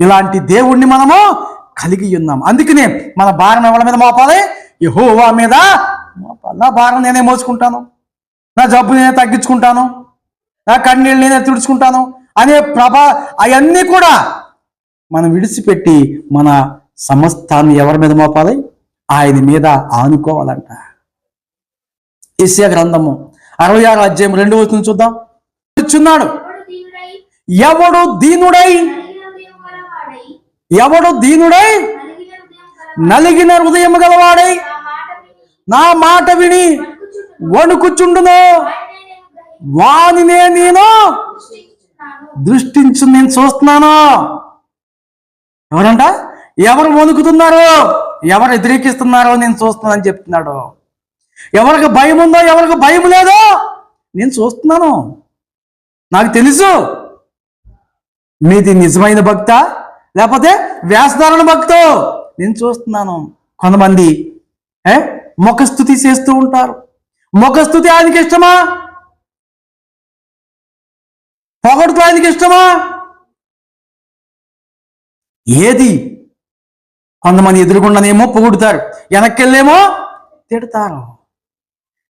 ఇలాంటి దేవుణ్ణి మనము కలిగి ఉన్నాం. అందుకనే మన భారం ఎవరి మీద మోపాలి? యహోవా మీద మోపాలి. నా భారం నేనే మోసుకుంటాను. నా జబ్బు నేనే తగ్గించుకుంటాను. నా కన్నీళ్ళు నేనే తుడుచుకుంటాను అనే ప్రభా అవన్నీ కూడా మనం విడిచిపెట్టి మన సమస్తాన్ని ఎవరి మీద మోపాలి? ఆయన మీద ఆనుకోవాలంట. ఏసియా గ్రంథము అరవై ఆరు అధ్యాయం రెండు వచ్చిన చూద్దాం. కూర్చున్నాడు ఎవడు దీనుడై? ఎవడు దీనుడై? నలిగిన హృదయం గలవాడై? నా మాట విని వణుకుచుండునో? వానినే నేను దృష్టించు నేను చూస్తున్నాను? ఎవరంట? ఎవరు వణుకుతున్నారు? ఎవరు వ్యతిరేకిస్తున్నారో నేను చూస్తున్నానని చెప్తున్నాడు. ఎవరికి భయం ఉందో ఎవరికి భయం లేదో నేను చూస్తున్నాను. నాకు తెలుసు. మీది నిజమైన భక్త లేకపోతే వ్యాసధారణ భక్తో. నేను చూస్తున్నాను కొంతమంది ఏ? ముఖస్థుతి చేస్తూ ఉంటారు. ముఖస్థుతి ఆయనకి ఇష్టమా? పొగడుతూ ఆయనకి ఇష్టమా? ఏది? కొంతమంది ఎదురుకుండానేమో పొగుడుతారు వెనక్కెళ్ళేమో తిడతారు.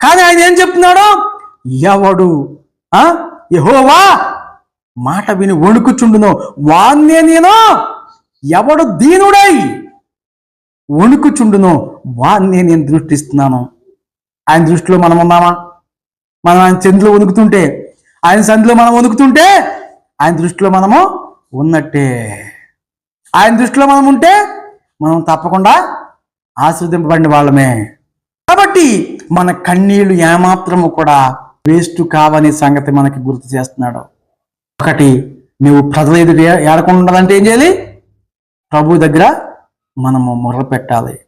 కానీ ఆయన ఏం చెప్తున్నాడు? ఎవడు? ఆ? మాట విని వణుకుచుండును? వాన్నే నేను? ఎవడు దీనుడై వణుకుచుండును? వాన్నే నేను దృష్టిస్తున్నాను. ఆయన దృష్టిలో మనం ఉన్నామా? మనం ఆయన చెందులో వణుకుతుంటే ఆయన సంధిలో మనం వణుకుతుంటే ఆయన దృష్టిలో మనము ఉన్నట్టే. ఆయన దృష్టిలో మనం ఉంటే మనం తప్పకుండా ఆస్వాదింపబడిన వాళ్ళమే. కాబట్టి మన కన్నీళ్ళు ఏమాత్రము కూడా వేస్ట్ కావని సంగతి మనకి గుర్తు చేస్తున్నాడు. ఒకటి నువ్వు ప్రజల ఎదుట ఏ- ఏడకుండా ఉండాలంటే ఏం చేయాలి? ప్రభు దగ్గర మనము మొదలు పెట్టాలి.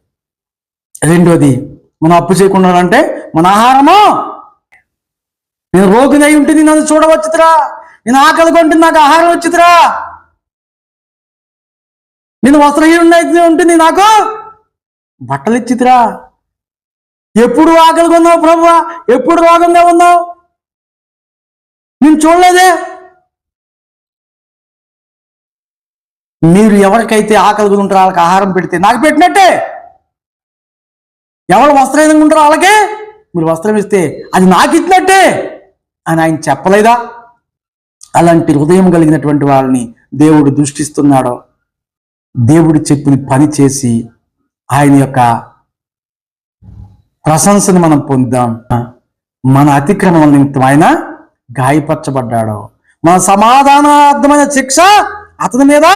రెండోది మనం అప్పు చేయకుండా ఉండాలంటే మన ఆహారము. నేను రోగినై ఉంటుంది నన్ను చూడవచ్చుతురా. నేను ఆకలి కొంటుంది నాకు ఆహారం వచ్చితురా. నేను వస్త్రహీనుడైతే ఉంటుంది నాకు బట్టలు ఇచ్చితురా. ఎప్పుడు ఆకలిగా ఉన్నావు ప్రభు? ఎప్పుడు రోగంగా ఉన్నావు నేను చూడలేదే. మీరు ఎవరికైతే ఆకలిగా ఉంటారో వాళ్ళకి ఆహారం పెడితే నాకు పెట్టినట్టే. ఎవరు వస్త్రహీనంగా ఉంటారో వాళ్ళకే మీరు వస్త్రం ఇస్తే అది నాకు ఇచ్చినట్టే అని ఆయన చెప్పలేదా? అలాంటి హృదయం కలిగినటువంటి వాళ్ళని దేవుడు దృష్టిస్తున్నాడు దేవుడు చెప్పిన పని చేసి ఆయన యొక్క ప్రశంసను మనం పొందాం మన అతిక్రమణ నిమిత్తం ఆయన గాయపరచబడ్డాడు. మన సమాధానార్థమైన శిక్ష అతని మీద